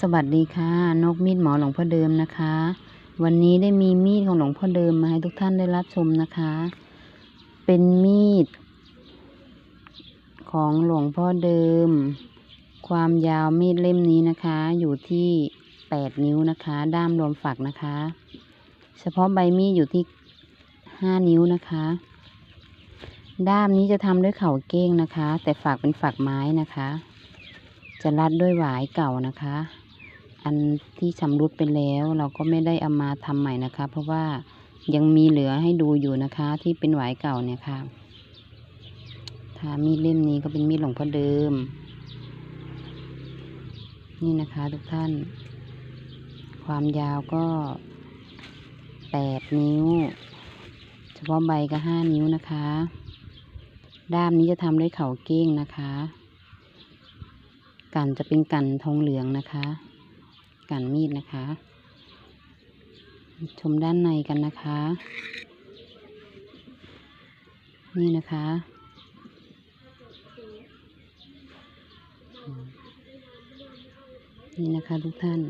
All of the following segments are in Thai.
สวัสดีค่ะ นกมีดหมอหลวงพ่อเดิมนะคะ วันนี้ได้มีมีดของหลวงพ่อเดิมมาให้ทุกท่านได้รับชมนะคะ เป็นมีด ของหลวงพ่อเดิม ความยาวมีดเล่มนี้นะคะ อยู่ที่แปดนิ้วนะคะ ด้ามรวมฝักนะคะ เฉพาะใบมีดอยู่ที่ห้านิ้วนะคะ ด้ามนี้จะทำด้วยเข่าเก้งนะคะ แต่ฝักเป็นฝักไม้นะคะจะรัดด้วยหวายเก่านะคะ อันที่ชำรุดไปแล้วเราก็ไม่ได้เอามาทำใหม่นะคะ เพราะว่ายังมีเหลือให้ดูอยู่นะคะ ที่เป็นหวายเก่าเนี่ยค่ะถ้ามีดเล่มนี้ก็เป็นมีดหลวงพ่อเดิม นี่นะคะทุกท่าน ความยาวก็แปดนิ้ว เฉพาะใบก็ห้านิ้วนะคะ ด้ามนี้จะทำด้วยเข่าเก้งนะคะ กันจะเป็นกันทองเหลืองนะคะ กันมีดนะคะ ชมด้านในกันนะคะ นี่นะคะ นี่นะคะทุกท่าน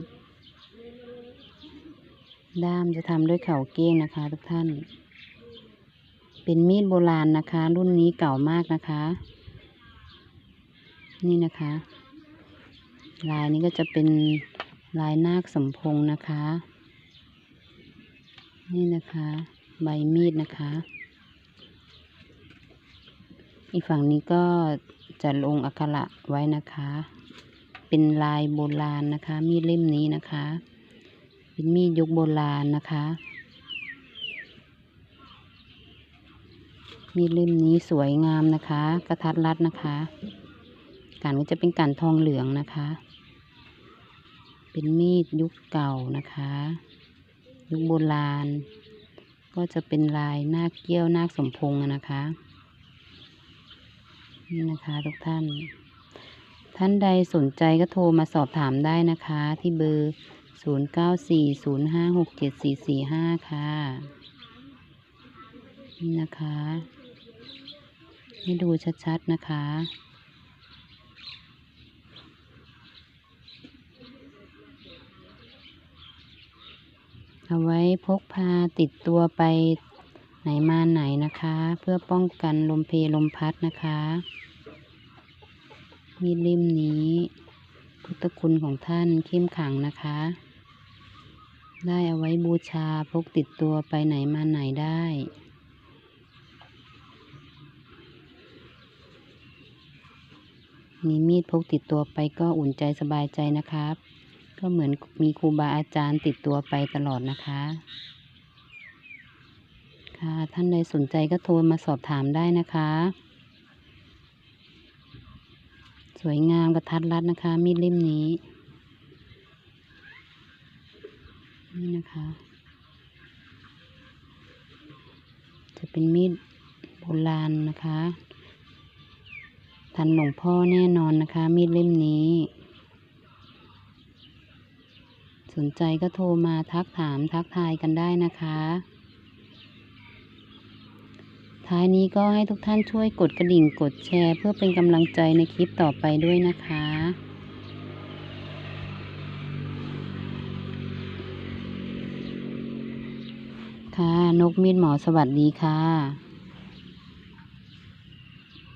ด้ามจะทำด้วยเข่าเก้งนะคะทุกท่าน เป็นมีดโบราณนะคะ รุ่นนี้เก่ามากนะคะ นี่นะคะ ลายนี้ก็จะเป็น ลายนาคสมพงนะคะ นี่นะคะ ใบมีดนะคะ อีกฝั่งนี้ก็จะลงอักขระไว้นะคะ เป็นลายโบราณนะคะ มีดเล่มนี้นะคะ เป็นมีดยุคโบราณนะคะ มีดเล่มนี้สวยงามนะคะ กระทัดรัดนะคะกันก็จะเป็นกันทองเหลืองนะคะ เป็นมีดยุคเก่านะคะ ยุคโบราณ ก็จะเป็นลายนาคเกี้ยวนาคสมพงษ์นะคะนี่นะคะทุกท่าน ท่านใดสนใจก็โทรมาสอบถามได้นะคะ ที่เบอร์ 0 9 4 0 5 6 7 4 4 5 ค่ะ นี่นะคะ ให้ดูชัดๆนะคะ เอาไว้พกพาติดตัวไปไหนมาไหนนะคะ เพื่อป้องกันลมเพลลมพัดนะคะ มีดเล่มนี้ พุทธคุณของท่านเข้มขังนะคะ ได้เอาไว้บูชาพกติดตัวไปไหนมาไหนได้มีมีดพกติดตัวไปก็อุ่นใจสบายใจนะครับ ก็เหมือนมีครูบาอาจารย์ติดตัวไปตลอดนะคะ ค่ะท่านใดสนใจก็โทรมาสอบถามได้นะคะ สวยงามกระทัดรัดนะคะ มีดเล่มนี้ นี่นะคะ จะเป็นมีดโบราณนะคะ ทันหลวงพ่อแน่นอนนะคะ มีดเล่มนี้ สนใจก็โทรมาทักถามทักทายกันได้นะคะ ท้ายนี้ก็ให้ทุกท่านช่วยกดกระดิ่งกดแชร์ เพื่อเป็นกำลังใจในคลิปต่อไปด้วยนะคะ ค่ะ นกมีดหมอสวัสดีค่ะ